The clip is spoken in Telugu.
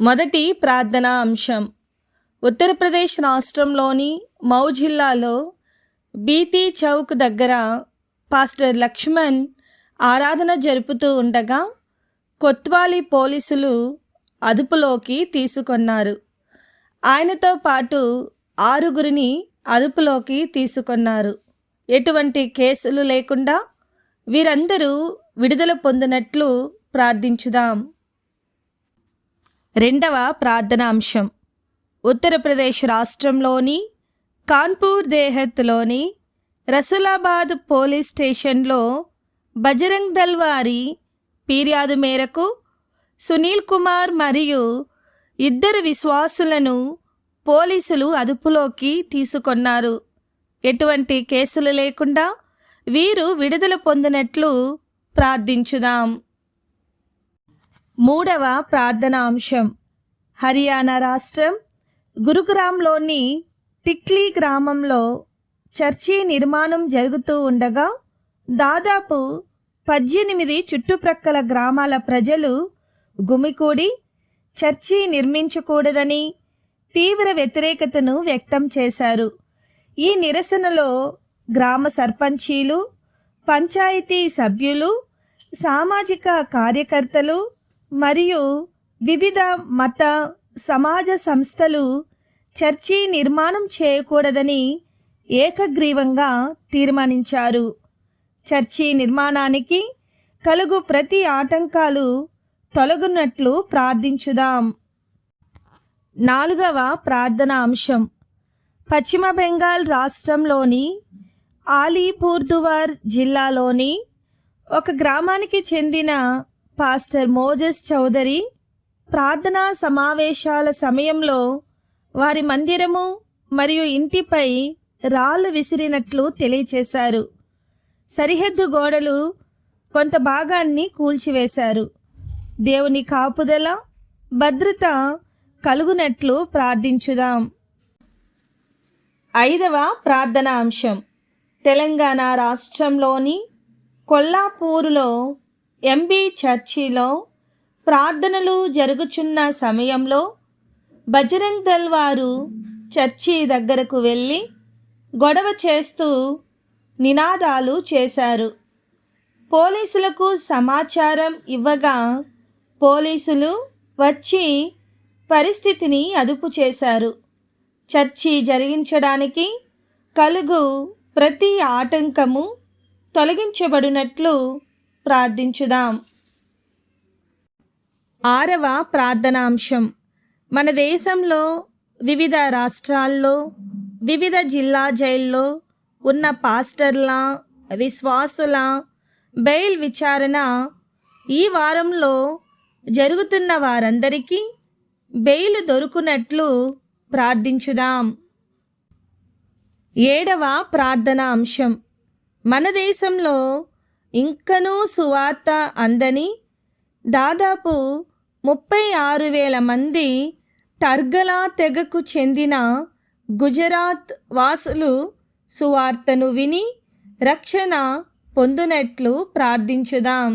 మొదటి ప్రార్థనా అంశం. ఉత్తరప్రదేశ్ రాష్ట్రంలోని మౌ జిల్లాలో బీతీ చౌక్ దగ్గర పాస్టర్ లక్ష్మణ్ ఆరాధన జరుపుతూ ఉండగా కొత్వాలి పోలీసులు అదుపులోకి తీసుకొన్నారు. ఆయనతో పాటు ఆరుగురిని అదుపులోకి తీసుకొన్నారు. ఎటువంటి కేసులు లేకుండా వీరందరూ విడుదల పొందినట్లు ప్రార్థించుదాం. రెండవ ప్రార్థన అంశం. ఉత్తరప్రదేశ్ రాష్ట్రంలోని కాన్పూర్ దేహత్లోని రసులాబాద్ పోలీస్ స్టేషన్లో బజరంగ్ దల్ వారి ఫిర్యాదు మేరకు సునీల్ కుమార్ మరియు ఇద్దరు విశ్వాసులను పోలీసులు అదుపులోకి తీసుకొన్నారు. ఎటువంటి కేసులు లేకుండా వీరు విడుదల పొందినట్లు ప్రార్థించుదాం. మూడవ ప్రార్థన అంశం. హర్యానా రాష్ట్రం గురుగ్రామ్లోని టిక్లీ గ్రామంలో చర్చి నిర్మాణం జరుగుతూ ఉండగా దాదాపు పద్దెనిమిది చుట్టుప్రక్కల గ్రామాల ప్రజలు గుమికూడి చర్చి నిర్మించకూడదని తీవ్ర వ్యతిరేకతను వ్యక్తం చేశారు. ఈ నిరసనలో గ్రామ సర్పంచీలు పంచాయతీ సభ్యులు సామాజిక కార్యకర్తలు మరియు వివిధ మత సమాజ సంస్థలు చర్చి నిర్మాణం చేయకూడదని ఏకగ్రీవంగా తీర్మానించారు. చర్చి నిర్మాణానికి కలుగు ప్రతి ఆటంకాలు తొలగునట్లు ప్రార్థించుదాం. నాలుగవ ప్రార్థన అంశం. పశ్చిమ బెంగాల్ రాష్ట్రంలోని ఆలీపూర్దువార్ జిల్లాలోని ఒక గ్రామానికి చెందిన పాస్టర్ మోజెస్ చౌదరి ప్రార్థనా సమావేశాల సమయంలో వారి మందిరము మరియు ఇంటిపై రాళ్ళు విసిరినట్లు తెలియచేశారు. సరిహద్దు గోడలు కొంత భాగాన్ని కూల్చివేశారు. దేవుని కాపుదల భద్రత కలుగునట్లు ప్రార్థించుదాం. ఐదవ ప్రార్థన అంశం. తెలంగాణ రాష్ట్రంలోని కొల్లాపూరులో ఎంబీ చర్చిలో ప్రార్థనలు జరుగుచున్న సమయంలో బజరంగ్ దల్ వారు చర్చి దగ్గరకు వెళ్ళి గొడవ చేస్తూ నినాదాలు చేశారు. పోలీసులకు సమాచారం ఇవ్వగా పోలీసులు వచ్చి పరిస్థితిని అదుపు చేశారు. చర్చి జరిగించడానికి కలుగు ప్రతి ఆటంకము తొలగించబడినట్లు ప్రార్థించుదాం. ఆరవ ప్రార్థనాంశం. మన దేశంలో వివిధ రాష్ట్రాల్లో వివిధ జిల్లా జైల్లో ఉన్న పాస్టర్ల విశ్వాసుల బెయిల్ విచారణ ఈ వారంలో జరుగుతున్న వారందరికీ బెయిల్ దొరుకునట్లు ప్రార్థించుదాం. ఏడవ ప్రార్థన అంశం మన దేశంలో ఇంకనూ సువార్త అందని దాదాపు ముప్పై ఆరు వేల మంది టర్గలా తెగకు చెందిన గుజరాత్ వాసులు సువార్తను విని రక్షణ పొందునట్లు ప్రార్థించుదాం.